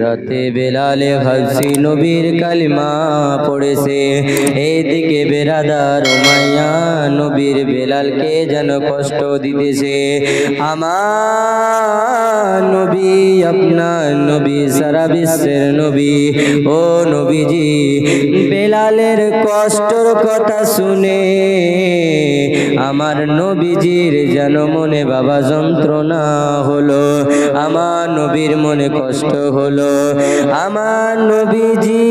রাতে বেলালে হাসি নবীর কালিমা পড়েছে। এইদিকে বেরাদার উমাইয়া নবীর বেলালকে যেন কষ্ট দিতেছে। আমার নবী, আপনার নবী, সারা বিশ্বের নবী, ও নবীজি, বেলালের কষ্টর কথা শুনে আমার নবীজির যেন মনে বাবা যন্ত্রণা হলো, আমার নবীর মনে কষ্ট হলো। আমার নবীজি,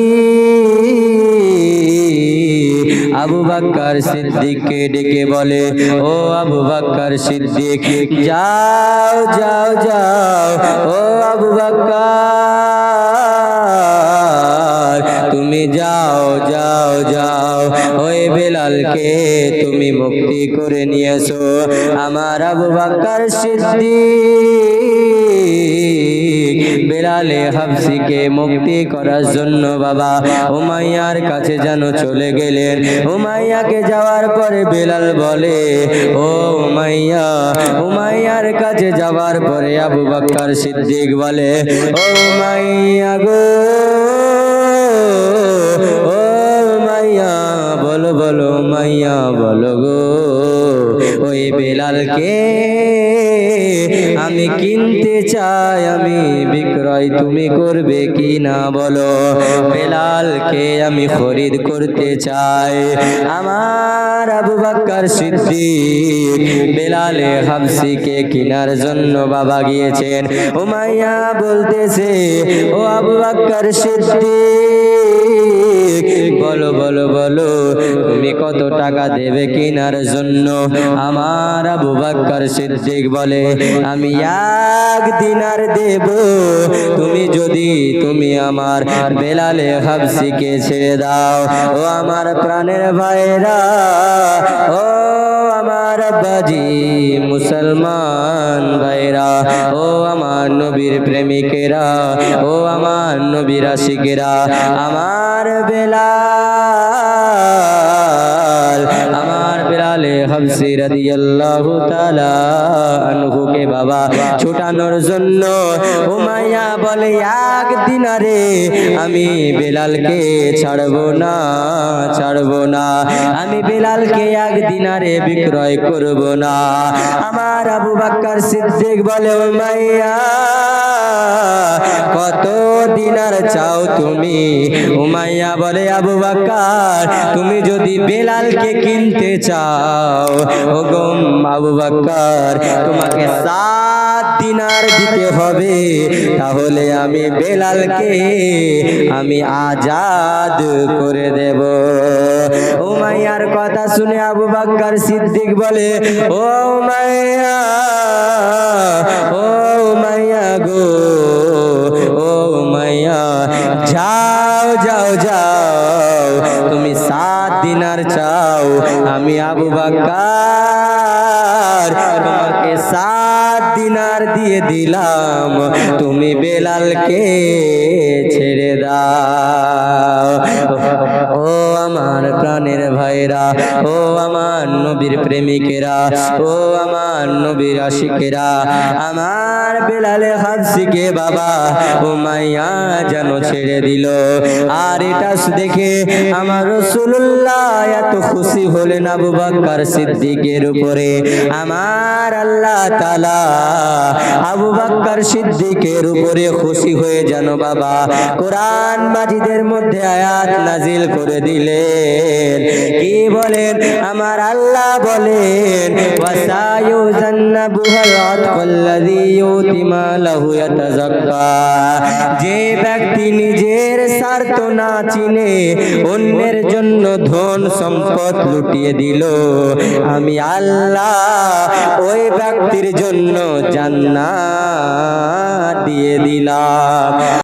আবু বাক্কার সিদ্দিককে ডেকে বলে, ও আবু বাক্কার সিদ্দিক, যাও যাও যাও, ও আবু বাক্কার তুমি যাও যাও যাও, ওই বেলালকে তুমি মুক্তি করে নিয়েছো। আমার আবু বাক্কার সিদ্দিক বেলালে হাফসিকে মুক্তি করার জন্য বাবা উমাইয়ার কাছে যেন চলে গেলেন। উমাইয়াকে যাওয়ার পরে বেলাল বলে, ও উমাইয়া। উমাইয়ার কাছে যাওয়ার পরে আবু বাক্কার সিদ্দিক বলে, ও উমাইয়া গো বেলালকে আমি কিনতে চাই, আমি বিক্রয় তুমি করবে কি না বলো? বেলালকে আমি খরিদ করতে চাই। আমার আবু বাক্কার সিদ্দিক বেলালে হাবসিকে কিনার জন্য বাবা গিয়েছেন। উমাইয়া বলতেছে, ও আবু বাক্কার সিদ্দিক বলো বলো বলো, তুমি কত টাকা দেবে কিনার জন্য? আমার আবু বাক্কার সিদ্দিক বলে, আমি এক দিনার দেব। তুমি যদি, তুমি আমার বেলালে হাবসিকে ছেড়ে দাও। ও আমার প্রাণের ভাইরা, ও আমার বাজি মুসলমান ভাইরা, ও আমার নবীর প্রেমিকেরা, ও নবীর শিখেরা আমার বেলাল বেলালে হাবসি রাদিয়াল্লাহু তাআলা আনহুকে বাবা ছুটানোর জন্য উমাইয়া বলে, এক দিনারে আমি বেলালকে ছাড়বো না ছাড়বো না। আমি বেলালকে এক দিনারে বিক্রয় করব না। আমার আবু বাক্কার সিদ্দিক বলে, উমাইয়া, কত দিনার চাও তুমি? উমাইয়া বলে, আবু বাক্কার, তুমি যদি বেলালকে কিনতে চাও ও গম আবু তোমাকে সাত দিনার দিতে হবে। তাহলে আমি বেলালকে আমি আজাদ করে দেব। উমাইয়ার কথা শুনে আবু বাক্কার সিদ্দিক বলে, ও উমাইয়া ও উমাইয়া গো, ও উমাইয়া, যাও যাও যাও। আমি আবু বাক্কার তোমাকে সাত দিনার দিয়ে দিলাম। তুমি বেলালকে ছেড়ে দাও। ভাইরা ও আমার নবীর প্রেমিকেরা, ও আমার নবীর আশিকেরা, আমার বেলালে হাত বাবা ও মাইয়া যেন ছেড়ে দিল। আর এটা দেখে আমার রসুল্লাহ এত খুশি হলেন আবু বাক্কার সিদ্দিকের উপরে। আমার আল্লাহ তালা আবু বাক্কার সিদ্দিকের উপরে খুশি হয়ে যেন বাবা কোরআন মাজিদের মধ্যে আয়াত নাজিল করে দিলেন। বলেন, আমার আল্লাহ বলেন, ওয়াসায়ু যে ব্যক্তি নিজের স্বার্থ না চিনে, অন্যের জন্য ধন সম্পদ লুটিয়ে দিল। আমি আল্লাহ ওই ব্যক্তির জন্য জান্নাত দিয়ে দিলাম।